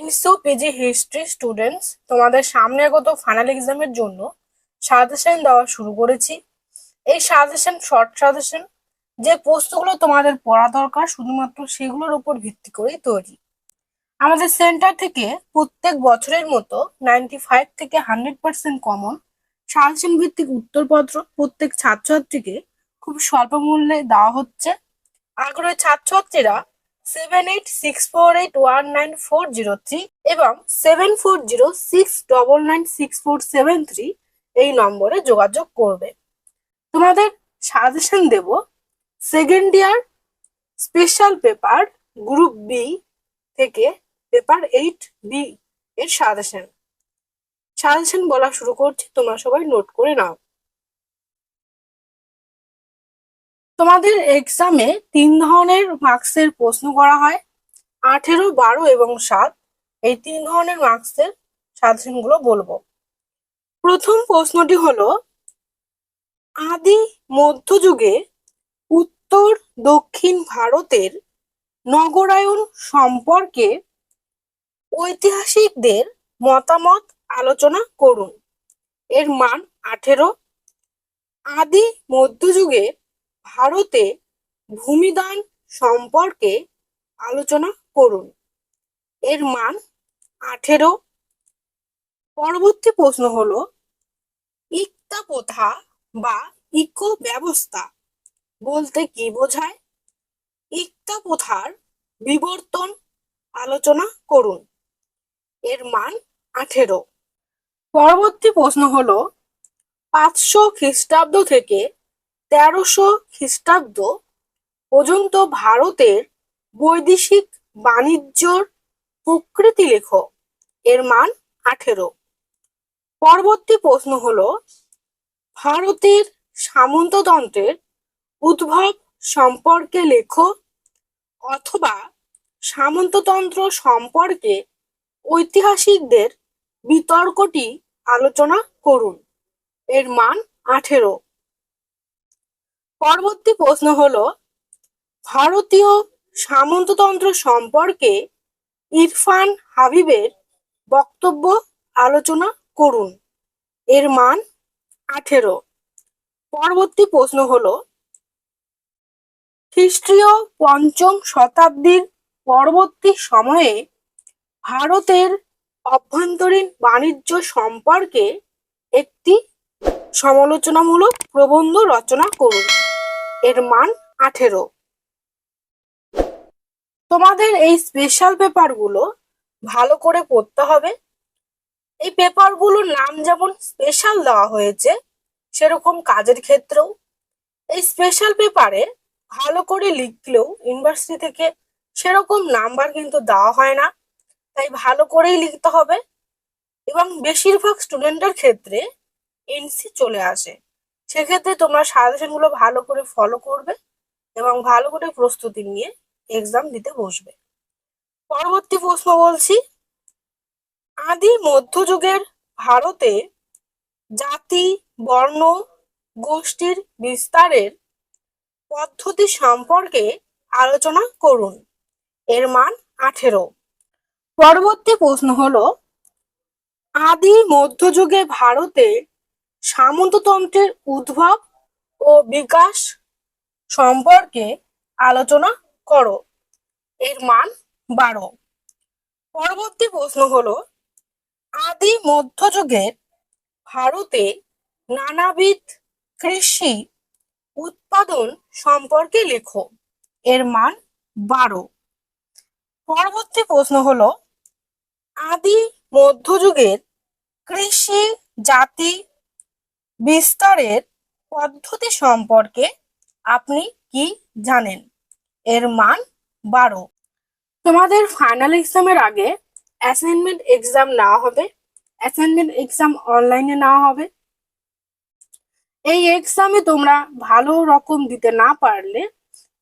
NCO PG history students তোমাদের সামনে আগত ফাইনাল এক্সামের জন্য সাজেশন দেওয়া শুরু করেছি। এই সাজেশন শর্ট সাজেশন যে প্রশ্নগুলো তোমাদের পড়া দরকার শুধুমাত্র সেগুলোর উপর ভিত্তি করেই তৈরি। আমাদের সেন্টার থেকে প্রত্যেক বছরের মতো নাইনটি ফাইভ থেকে হান্ড্রেড পার্সেন্ট কমন সাজেশন ভিত্তিক উত্তরপত্র প্রত্যেক ছাত্রছাত্রীকে খুব স্বল্প মূল্যে দেওয়া হচ্ছে। আগ্রহী ছাত্রছাত্রীরা seven eight six four eight one nine four zero three এবং seven four zero six double nine six four seven three এই নম্বরে যোগাযোগ করবে। তোমাদের সাজেশন দেব second year special paper group B থেকে পেপার এইট বি এর সাজেশন সাজেশন বলা শুরু করছি, তোমরা সবাই নোট করে নাও। তোমাদের এক্সামে তিন ধরনের মার্কসের প্রশ্ন করা হয়, আঠেরো, বারো এবং সাত। এই তিন ধরনের মার্কসের সাজেশনগুলো বলব। প্রথম প্রশ্নটি হলো, আদি মধ্যযুগে উত্তর দক্ষিণ ভারতের নগরায়ন সম্পর্কে ঐতিহাসিকদের মতামত আলোচনা করুন। এর মান আঠেরো। আদি মধ্যযুগে ভারতে ভূমিদান সম্পর্কে আলোচনা করুন। এর মান আঠেরো। পরবর্তী প্রশ্ন হলো, ইক্তা প্রথা বা ইকো ব্যবস্থা বলতে কি বোঝায়? ইক্তা প্রথার বিবর্তন আলোচনা করুন। এর মান আঠেরো। পরবর্তী প্রশ্ন হলো, পাঁচশো খ্রিস্টাব্দ থেকে তেরোশো খ্রিস্টাব্দ পর্যন্ত ভারতের বৈদেশিক বাণিজ্যর প্রকৃতি লেখো এর মান আঠেরো। পরবর্তী প্রশ্ন হলো, ভারতের সামন্ততন্ত্রের উদ্ভব সম্পর্কে লেখো অথবা সামন্ততন্ত্র সম্পর্কে ঐতিহাসিকদের বিতর্কটি আলোচনা করুন। এর মান আঠেরো। পরবর্তী প্রশ্ন হলো, ভারতীয় সামন্ততন্ত্র সম্পর্কে ইরফান হাবিবের বক্তব্য আলোচনা করুন। এর মান আঠেরো। পরবর্তী প্রশ্ন হলো, খ্রিস্টীয় পঞ্চম শতাব্দীর পরবর্তী সময়ে ভারতের অভ্যন্তরীণ বাণিজ্য সম্পর্কে একটি সমালোচনামূলক প্রবন্ধ রচনা করুন। এর মান আঠেরো। তোমাদের এই স্পেশাল পেপারগুলো ভালো করে পড়তে হবে। এই পেপারগুলোর নাম যেমন স্পেশাল দেওয়া হয়েছে, সেরকম কাজের ক্ষেত্রেও। এই স্পেশাল পেপারে ভালো করে লিখলেও ইউনিভার্সিটি থেকে সেরকম নাম্বার কিন্তু দেওয়া হয় না। তাই ভালো করেই লিখতে হবে। এবং বেশিরভাগ স্টুডেন্টের ক্ষেত্রে এনসি চলে আসে। সেক্ষেত্রে তোমরা সাজেশনগুলো ভালো করে ফলো করবে এবং ভালো করে প্রস্তুতি নিয়ে এক্সাম দিতে বসবে। পরবর্তী প্রশ্ন বলছি, আদি মধ্যযুগের ভারতে জাতি, বর্ণ, গোষ্ঠীর বিস্তারের পদ্ধতি সম্পর্কে আলোচনা করুন। এর মান আঠেরো। পরবর্তী প্রশ্ন হলো, আদি মধ্যযুগে ভারতে সামন্ততন্ত্রের উদ্ভব ও বিকাশ সম্পর্কে আলোচনা করো। এর মান বারো। পরবর্তী প্রশ্ন হলো, আদি মধ্যযুগের ভারতে নানাবিধ কৃষি উৎপাদন সম্পর্কে লেখো। এর মান বারো। পরবর্তী প্রশ্ন হলো, আদি মধ্যযুগের কৃষি জাতি বিস্তারের পদ্ধতি সম্পর্কে আপনি কি জানেন? এর মান বারো। তোমাদের ফাইনাল এক্সামের আগে অ্যাসাইনমেন্ট এক্সাম নেওয়া হবে। অ্যাসাইনমেন্ট এক্সাম অনলাইনে নেওয়া হবে। এই এক্সামে তোমরা ভালো রকম দিতে না পারলে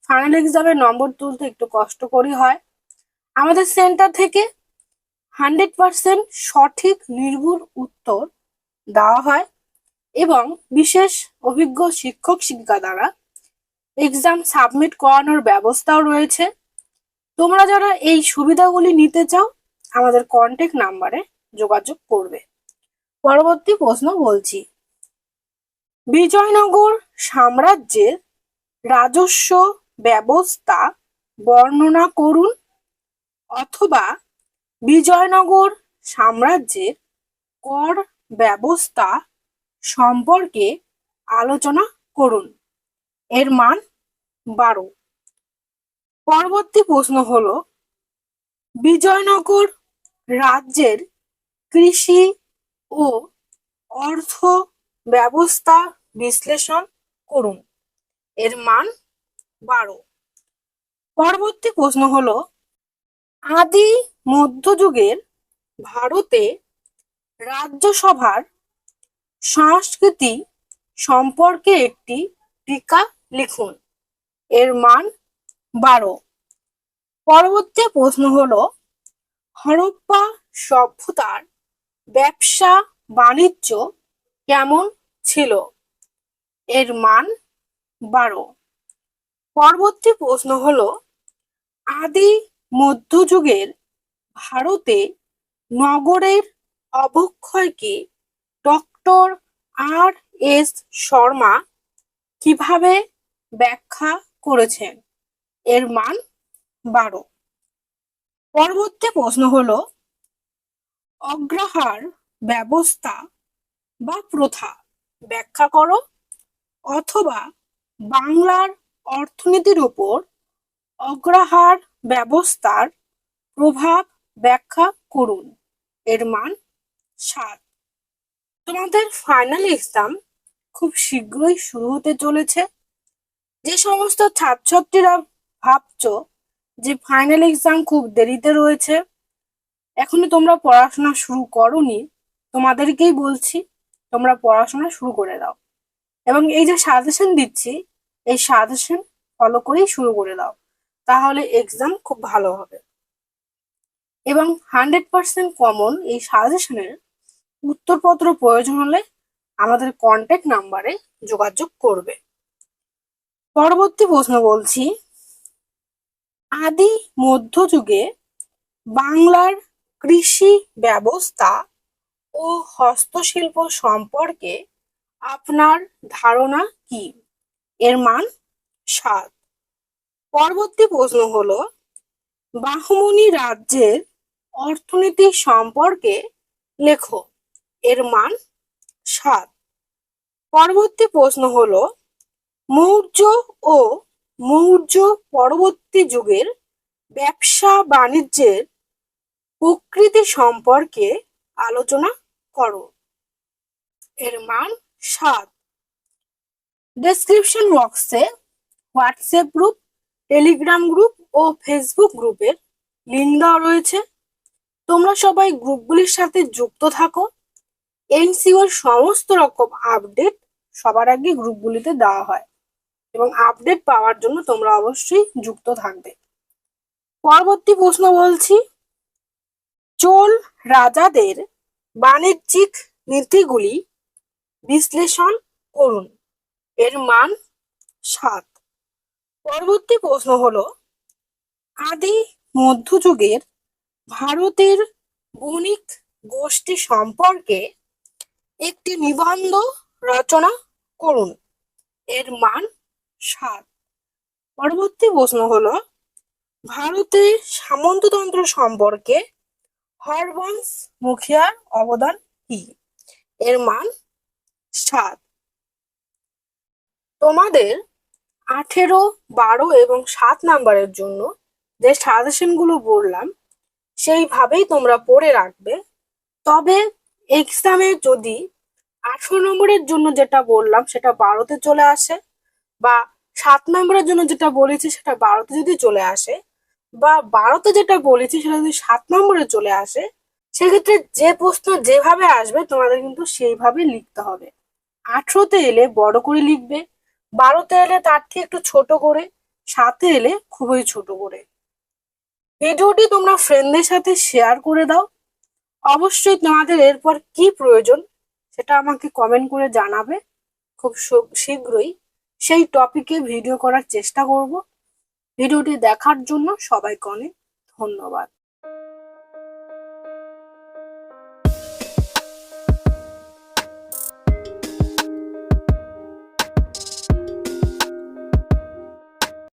ফাইনাল এক্সামের নম্বর তুলতে একটু কষ্টকরই হয়। আমাদের সেন্টার থেকে হান্ড্রেড পার্সেন্ট সঠিক, নির্ভুল উত্তর দেওয়া হয়। এবং বিশেষ অভিজ্ঞ শিক্ষক শিক্ষিকা দ্বারা এক্সাম সাবমিট করানোর ব্যবস্থাও রয়েছে। তোমরা যারা এই সুবিধাগুলি নিতে চাও, আমাদের কন্ট্যাক্ট নাম্বারে যোগাযোগ করবে। পরবর্তী প্রশ্ন বলছি, বিজয়নগর সাম্রাজ্যের রাজস্ব ব্যবস্থা বর্ণনা করুন অথবা বিজয়নগর সাম্রাজ্যের কর ব্যবস্থা সম্পর্কে আলোচনা করুন। এর মান বারো। পরবর্তী প্রশ্ন হলো, বিজয়নগর রাজ্যের কৃষি ও অর্থ ব্যবস্থা বিশ্লেষণ করুন। এর মান বারো। পরবর্তী প্রশ্ন হলো, আদি মধ্যযুগের ভারতে রাজ্যসভার সংস্কৃতি সম্পর্কে একটি টিকা লিখুন। এর মান বারো। পরবর্তী প্রশ্ন হলো, হরপ্পা সভ্যতার ব্যবসা বাণিজ্য কেমন ছিল? এর মান বারো। পরবর্তী প্রশ্ন হলো, আদি মধ্যযুগের ভারতে নগরের অবক্ষয়কে ডক্টর আর এস শর্মা কীভাবে ব্যাখ্যা করেছেন? এর মান বারো। পরবর্তী প্রশ্ন হলো, অগ্রহার ব্যবস্থা বা প্রথা ব্যাখ্যা করো অথবা বাংলার অর্থনীতির উপর অগ্রহার ব্যবস্থার প্রভাব ব্যাখ্যা করুন। এর মান সাত। তোমাদের ফাইনাল এক্সাম খুব শীঘ্রই শুরু হতে চলেছে। যে সমস্ত ছাত্রছাত্রীরা ভাবছ যে ফাইনাল এক্সাম খুব দেরিতে রয়েছে এখনও তোমরা পড়াশোনা শুরু করনি, তোমাদেরকেই বলছি তোমরা পড়াশোনা শুরু করে দাও। এবং এই যে সাজেশন দিচ্ছি, এই সাজেশন ফলো করেই শুরু করে দাও, তাহলে এক্সাম খুব ভালো হবে। এবং হান্ড্রেড পার্সেন্ট কমন এই সাজেশনের উত্তরপত্র প্রয়োজন হলে আমাদের কন্ট্যাক্ট নাম্বারে যোগাযোগ করবে। পরবর্তী প্রশ্ন বলছি, আদি মধ্যযুগে বাংলার কৃষি ব্যবস্থা ও হস্তশিল্প সম্পর্কে আপনার ধারণা কি? এর মান সাত। পরবর্তী প্রশ্ন হলো বাহমনি রাজ্যের অর্থনীতি সম্পর্কে লেখো। এর মান সাত। পরবর্তী প্রশ্ন হলো, মৌর্য ও মৌর্য পরবর্তী যুগের ব্যবসা বাণিজ্যের প্রকৃতি সম্পর্কে আলোচনা করো। এর মান সাত। ডেসক্রিপশন বক্সে হোয়াটসঅ্যাপ গ্রুপ টেলিগ্রাম গ্রুপ ও ফেসবুক গ্রুপের লিঙ্ক দেওয়া রয়েছে। তোমরা সবাই গ্রুপগুলির সাথে যুক্ত থাকো। এনসিওর সমস্ত রকম আপডেট সবার আগে গ্রুপগুলিতে দেওয়া হয় এবং আপডেট পাওয়ার জন্য তোমরা অবশ্যই যুক্ত থাকবে। পরবর্তী প্রশ্ন বলছি, চোল রাজাদের বাণিজ্যিক নীতিগুলি বিশ্লেষণ করুন। এর মান সাত। পরবর্তী প্রশ্ন হলো, আদি মধ্যযুগের ভারতের বণিক গোষ্ঠী সম্পর্কে একটি নিবন্ধ রচনা করুন। এর মান সাত। পরবর্তী প্রশ্ন হলো ভারতের সামন্ততন্ত্র সম্পর্কে হরবংশ মুখিয়ার অবদান কি? এর মান সাত। তোমাদের আঠেরো, বারো এবং সাত নাম্বারের জন্য যে সাজেশনগুলো বললাম, সেইভাবেই তোমরা পড়ে রাখবে। তবে এক্সামে যদি আঠেরো নম্বরের জন্য যেটা বললাম সেটা বারোতে চলে আসে বা সাত নম্বরের জন্য যেটা বলেছি সেটা বারোতে যদি চলে আসে বা বারোতে যেটা বলেছি সেটা যদি সাত নম্বরে চলে আসে, সেক্ষেত্রে যে প্রশ্ন যেভাবে আসবে তোমাদের কিন্তু সেইভাবে লিখতে হবে। আঠেরোতে এলে বড় করে লিখবে, বারোতে এলে তার থেকে একটু ছোট করে সাথে এলে খুবই ছোট করে। ভিডিওটি তোমরা ফ্রেন্ডদের সাথে শেয়ার করে দাও। অবশ্যই তোমাদের এরপর কি প্রয়োজন সেটা আমাকে কমেন্ট করে জানাবে। খুব শীঘ্রই সেই টপিকে ভিডিও করার চেষ্টা করব। ভিডিওটি দেখার জন্য সবাইকে অনেক ধন্যবাদ।